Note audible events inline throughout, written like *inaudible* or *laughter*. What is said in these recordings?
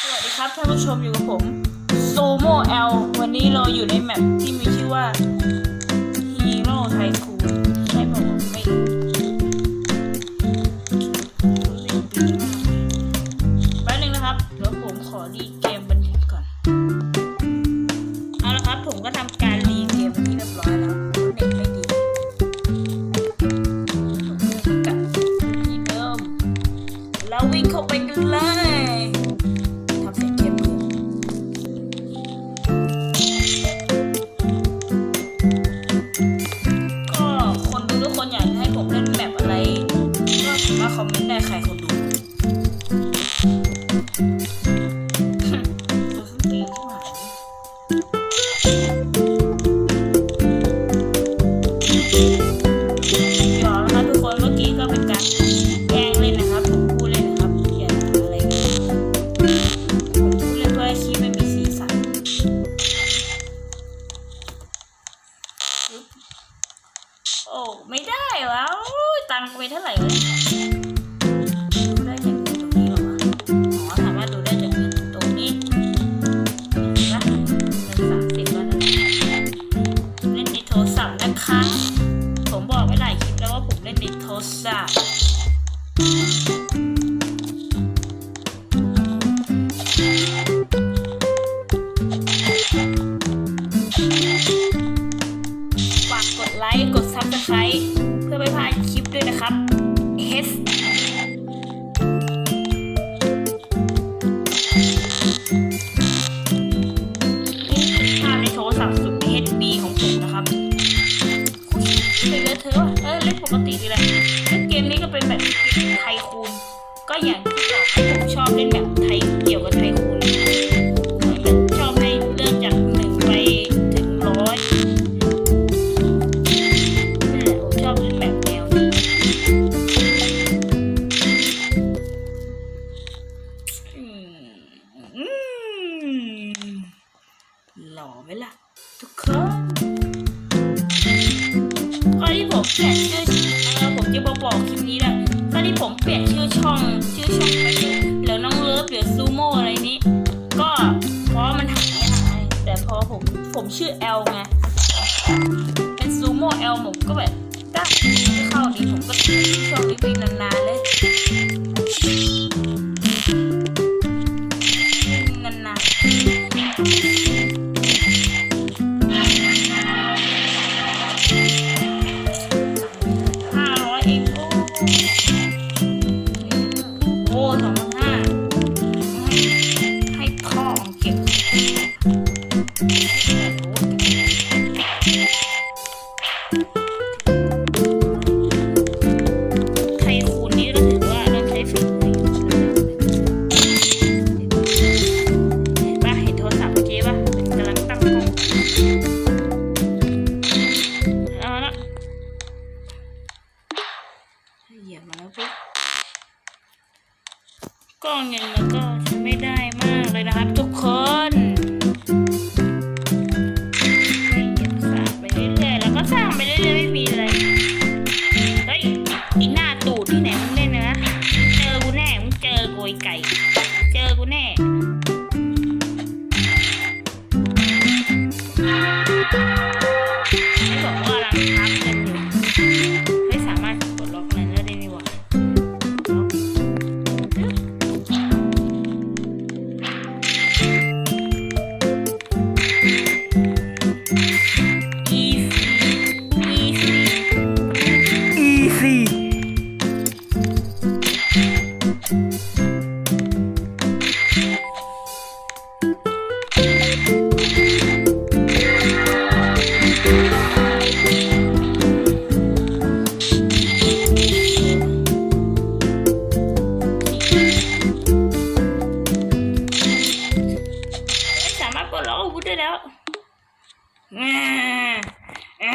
สวัสดีครับท่านผู้ชมอยู่กับผมโซโมเอลวันนี้เราอยู่ในแมปที่มีชื่อว่าฮีโร่ไทคูใช่ผมไม่รู้แป๊บนึงนะครับแล้วผมขอรี Deja de. ไว้หลายคลิปแล้วว่าผมเล่นในโทรศัพท์ ยผมชอบเล่แบวหล่อไหมล่ะ ทุกคนตอนที่ผมเปลี่ยนชื่อผมจะบอกบอกคลิปนี้นะตอนที่ผมเปลี่ยนชื่อช่องชื่อช่อง มชื่อแอลไง เป็นซูโม่แอลผมก็แบบตั้งเข้าดีผมก็ชอบวิ่งนานๆเลยนานๆ กล้องเนี่ยมัก็ไม่ได้มากเลยนะครับทุกคน วุธได้แล้วอ่าอ่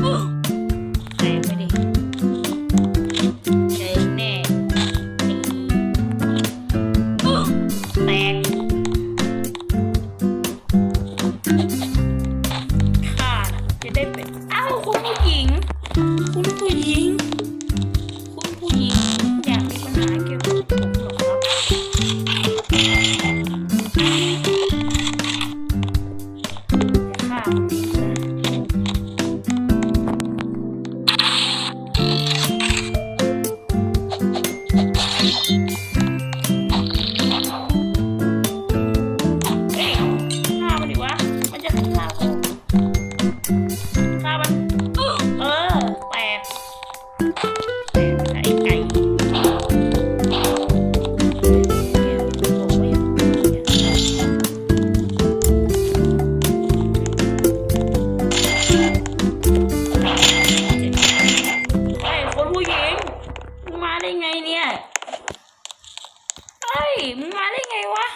*gasps* 哎，快点。 ได้ไงเนี่ย เฮ้ย มึงมาได้ไงวะ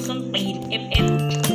Assuntil FM.